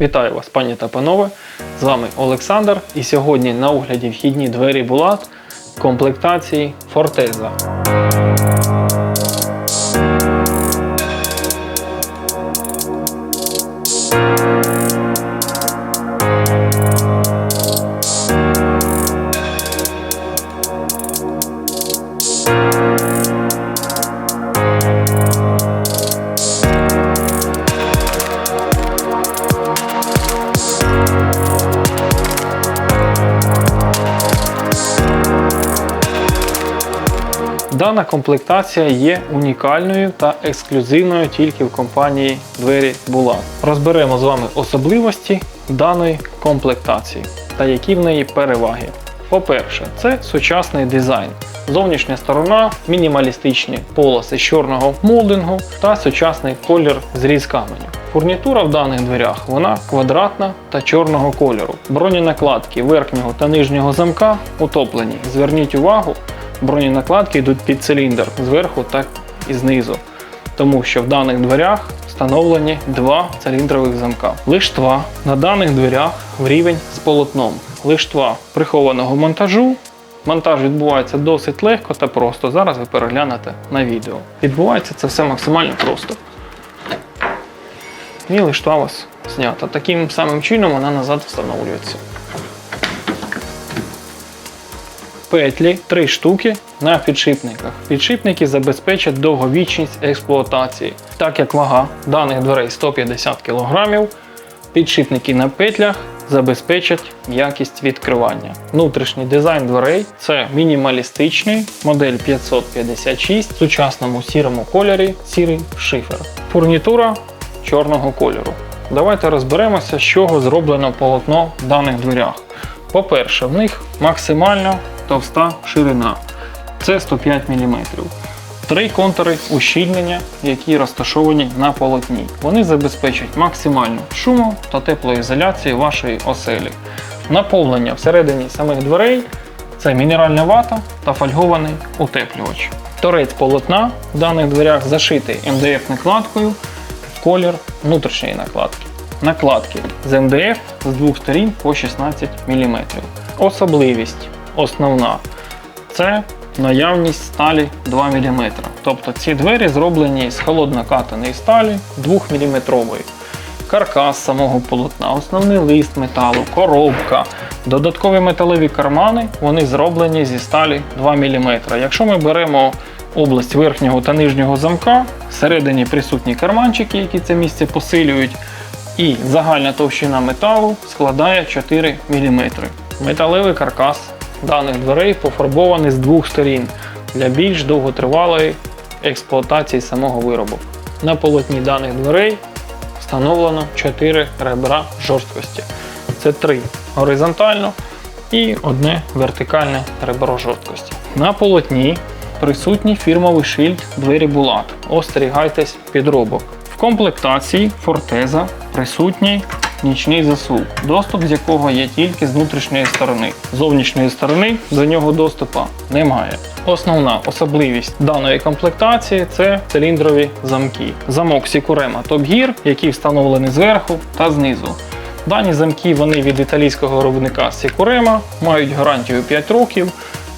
Вітаю вас, пані та панове! З вами Олександр. І сьогодні на огляді вхідні двері Булат комплектації Фортеза. Дана комплектація є унікальною та ексклюзивною тільки в компанії Двері Булат. Розберемо з вами особливості даної комплектації та які в неї переваги. По-перше, це сучасний дизайн. Зовнішня сторона, мінімалістичні полоси чорного молдингу та сучасний колір зріз каменю. Фурнітура в даних дверях вона квадратна та чорного кольору. Броненакладки верхнього та нижнього замка утоплені. Зверніть увагу, броненакладки йдуть під циліндр зверху та і знизу, тому що в даних дверях встановлені два циліндрових замка. Лиштва на даних дверях в рівень з полотном. Лиштва прихованого монтажу. Монтаж відбувається досить легко та просто. Зараз ви переглянете на відео. Відбувається це все максимально просто. І лиштва у вас знята. Таким самим чином вона назад встановлюється. Петлі 3 штуки на підшипниках. Підшипники забезпечать довговічність експлуатації. Так як вага даних дверей 150 кг, підшипники на петлях забезпечать якість відкривання. Внутрішній дизайн дверей це мінімалістичний модель 556 в сучасному сірому кольорі, сірий шифер. Фурнітура чорного кольору. Давайте розберемося, з чого зроблено полотно в даних дверях. По-перше, в них максимально товста ширина. Це 105 мм. Три контури ущільнення, які розташовані на полотні. Вони забезпечать максимальну шуму та теплоізоляцію вашої оселі. Наповнення всередині самих дверей це мінеральна вата та фольгований утеплювач. Торець полотна в даних дверях зашитий МДФ накладкою в колір внутрішньої накладки. Накладки з МДФ з двох сторін по 16 мм. Особливість основна це наявність сталі 2 мм. Тобто ці двері зроблені з холоднокатаної сталі 2 мм. Каркас самого полотна, основний лист металу, коробка, додаткові металеві кармани вони зроблені зі сталі 2 мм. Якщо ми беремо область верхнього та нижнього замка, всередині присутні карманчики, які це місце посилюють, і загальна товщина металу складає 4 мм. Металевий каркас даних дверей пофарбований з двох сторін для більш довготривалої експлуатації самого виробу. На полотні даних дверей встановлено 4 ребра жорсткості. Це 3 горизонтально і одне вертикальне ребро жорсткості. На полотні присутній фірмовий шильд двері Булат. Остерігайтесь підробок. В комплектації Фортеза присутній нічний засув, доступ з якого є тільки з внутрішньої сторони. З зовнішньої сторони до нього доступу немає. Основна особливість даної комплектації це циліндрові замки. Замок Сікурема Top Gear, який встановлений зверху та знизу. Дані замки вони від італійського виробника Сікурема, мають гарантію 5 років.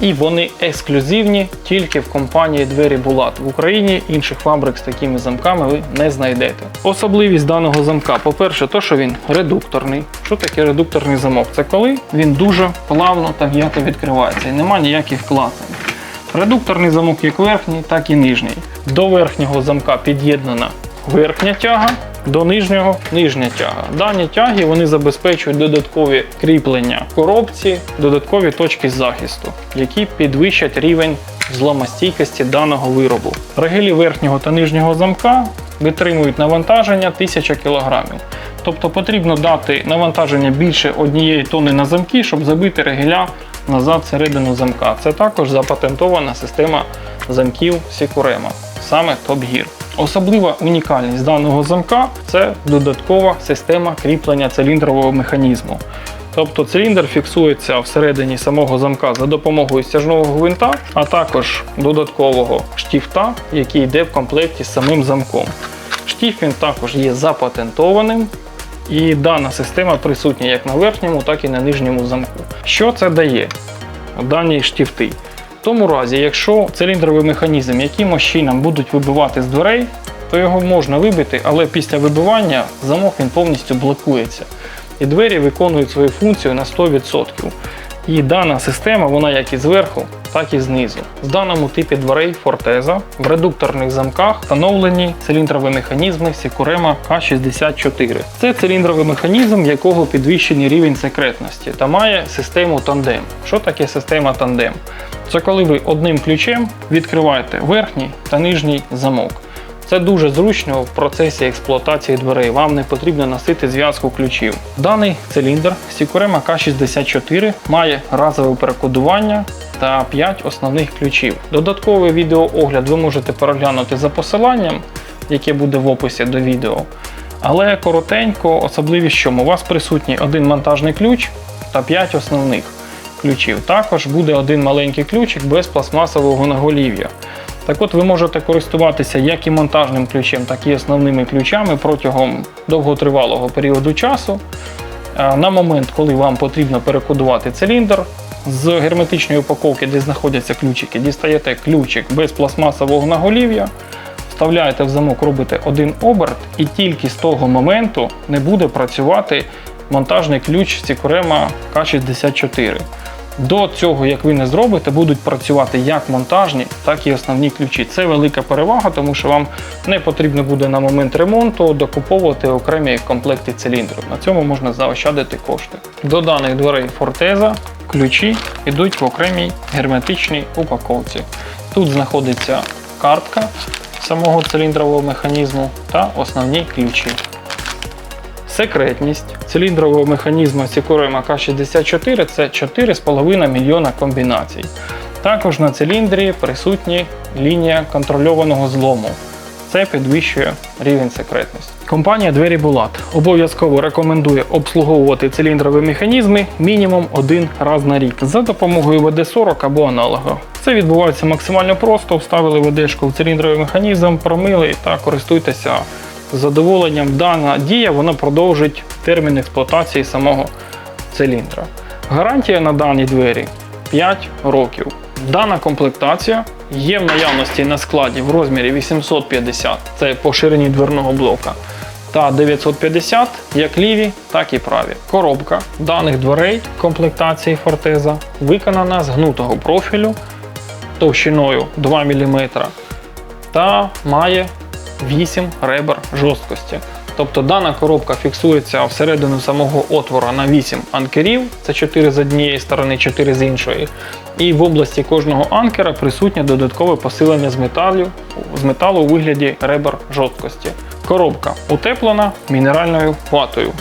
І вони ексклюзивні тільки в компанії Двері Булат. В Україні інших фабрик з такими замками ви не знайдете. Особливість даного замка, по-перше, то, що він редукторний. Що таке редукторний замок? Це коли він дуже плавно та м'яко відкривається і нема ніяких клацань. Редукторний замок як верхній, так і нижній. До верхнього замка під'єднана верхня тяга, до нижнього нижня тяга. Дані тяги вони забезпечують додаткові кріплення коробці, додаткові точки захисту, які підвищать рівень зломостійкості даного виробу. Регелі верхнього та нижнього замка витримують навантаження 1000 кг. Тобто потрібно дати навантаження більше однієї тони на замки, щоб забити регеля назад всередину замка. Це також запатентована система замків Сікурема, саме Top Gear. Особлива унікальність даного замка це додаткова система кріплення циліндрового механізму. Тобто циліндр фіксується всередині самого замка за допомогою стяжного гвинта, а також додаткового штіфта, який йде в комплекті з самим замком. Штіф він також є запатентованим І дана система присутня як на верхньому, так і на нижньому замку. Що це дає? Дані штифти. В тому разі, якщо циліндровий механізм якимось чином будуть вибивати з дверей, то його можна вибити, але після вибивання замок він повністю блокується. І двері виконують свою функцію на 100%. І дана система, вона як і зверху, так і знизу. В даному типі дверей Forteza в редукторних замках встановлені циліндрові механізми Sicurema K64. Це циліндровий механізм, якого підвищений рівень секретності та має систему тандем. Що таке система тандем? Це коли ви одним ключем відкриваєте верхній та нижній замок. Це дуже зручно в процесі експлуатації дверей. Вам не потрібно носити зв'язку ключів. Даний циліндр Sicurema K64 має разове перекодування та 5 основних ключів. Додатковий відеоогляд ви можете переглянути за посиланням, яке буде в описі до відео. Але коротенько, особливість чому у вас присутній один монтажний ключ та 5 основних ключів. Також буде один маленький ключик без пластмасового наголів'я. Так от ви можете користуватися як і монтажним ключем, так і основними ключами протягом довготривалого періоду часу. На момент, коли вам потрібно перекодувати циліндр, з герметичної упаковки, де знаходяться ключики, дістаєте ключик без пластмасового наголів'я, вставляєте в замок, робите один оберт, і тільки з того моменту не буде працювати монтажний ключ Sicurema K64. До цього, як ви не зробите, будуть працювати як монтажні, так і основні ключі. Це велика перевага, тому що вам не потрібно буде на момент ремонту докуповувати окремі комплекти циліндрів. На цьому можна заощадити кошти. До даних дверей Forteza ключі йдуть в окремій герметичній упаковці. Тут знаходиться картка самого циліндрового механізму та основні ключі. Секретність циліндрового механізму Sicurema K64 це 4,5 мільйона комбінацій. Також на циліндрі присутні лінія контрольованого злому. Це підвищує рівень секретності. Компанія Двері Булат обов'язково рекомендує обслуговувати циліндрові механізми мінімум один раз на рік за допомогою ВД-40 або аналога. Це відбувається максимально просто. Вставили ВДшку в циліндровий механізм, промили та користуйтеся з задоволенням. Дана дія вона продовжить термін експлуатації самого циліндра. Гарантія на дані двері 5 років. Дана комплектація є в наявності на складі в розмірі 850, це по ширині дверного блока, та 950 як ліві, так і праві. Коробка даних дверей комплектації Forteza виконана з гнутого профілю товщиною 2 мм та має 8 ребер жорсткості. Тобто дана коробка фіксується всередину самого отвора на 8 анкерів, це 4 з однієї сторони, 4 з іншої. І в області кожного анкера присутнє додаткове посилення з металу, з металу у вигляді ребер жорсткості. Коробка утеплена мінеральною ватою.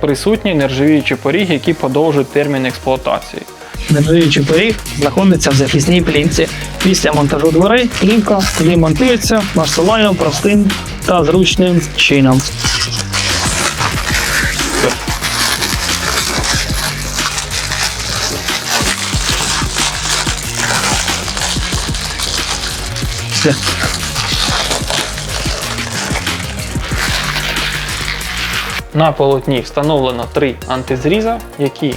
Присутні нержавіючі поріги, які подовжують термін експлуатації. Нержавіючий поріг знаходиться в захисній плівці. Після монтажу дверей плівка демонтується максимально простим та зручним чином. Все. На полотні встановлено три антизріза, які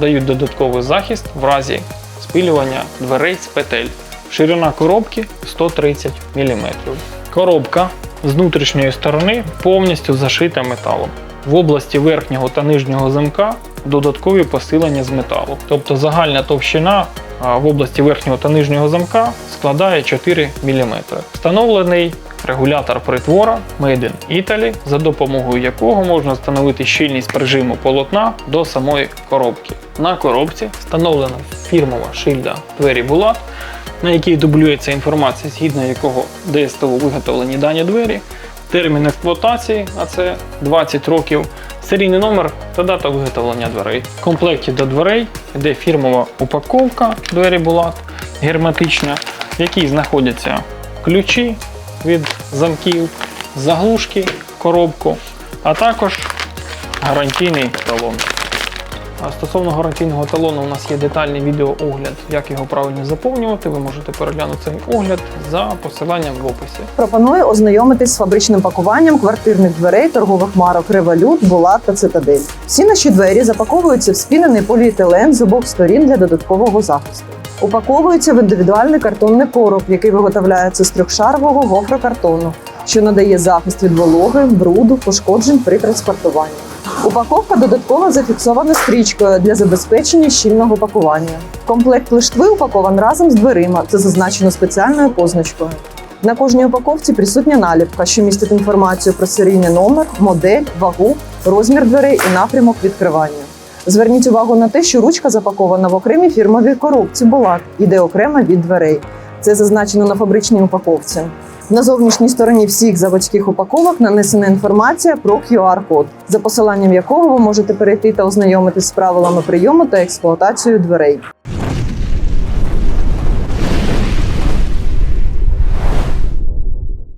дають додатковий захист в разі спилювання дверей з петель. Ширина коробки 130 мм. Коробка з внутрішньої сторони повністю зашита металом. В області верхнього та нижнього замка додаткові посилення з металу. Тобто загальна товщина в області верхнього та нижнього замка складає 4 мм. Встановлений регулятор притвора Made in Italy, за допомогою якого можна встановити щільність прижиму полотна до самої коробки. На коробці встановлена фірмова шильда двері Булат, на якій дублюється інформація, згідно якого ДСТУ виготовлені дані двері, термін експлуатації, а це 20 років, серійний номер та дата виготовлення дверей. В комплекті до дверей йде фірмова упаковка двері Булат герметична, в якій знаходяться ключі від замків, заглушки, коробку, а також гарантійний талон. А стосовно гарантійного талону, у нас є детальний відеоогляд, як його правильно заповнювати. Ви можете переглянути цей огляд за посиланням в описі. Пропоную ознайомитись з фабричним пакуванням квартирних дверей торгових марок Револют, Булат та Цитадель. Всі наші двері запаковуються в спінений поліетилен з обох сторін для додаткового захисту. Упаковуються в індивідуальний картонний короб, який виготовляється з трьохшарового гофрокартону, що надає захист від вологи, бруду, пошкоджень при транспортуванні. Упаковка додатково зафіксована стрічкою для забезпечення щільного пакування. Комплект лиштви упакован разом з дверима. Це зазначено спеціальною позначкою. На кожній упаковці присутня наліпка, що містить інформацію про серійний номер, модель, вагу, розмір дверей і напрямок відкривання. Зверніть увагу на те, що ручка запакована в окремій фірмовій коробці Булат, іде окремо від дверей. Це зазначено на фабричній упаковці. На зовнішній стороні всіх заводських упаковок нанесена інформація про QR-код, за посиланням якого ви можете перейти та ознайомитись з правилами прийому та експлуатацією дверей.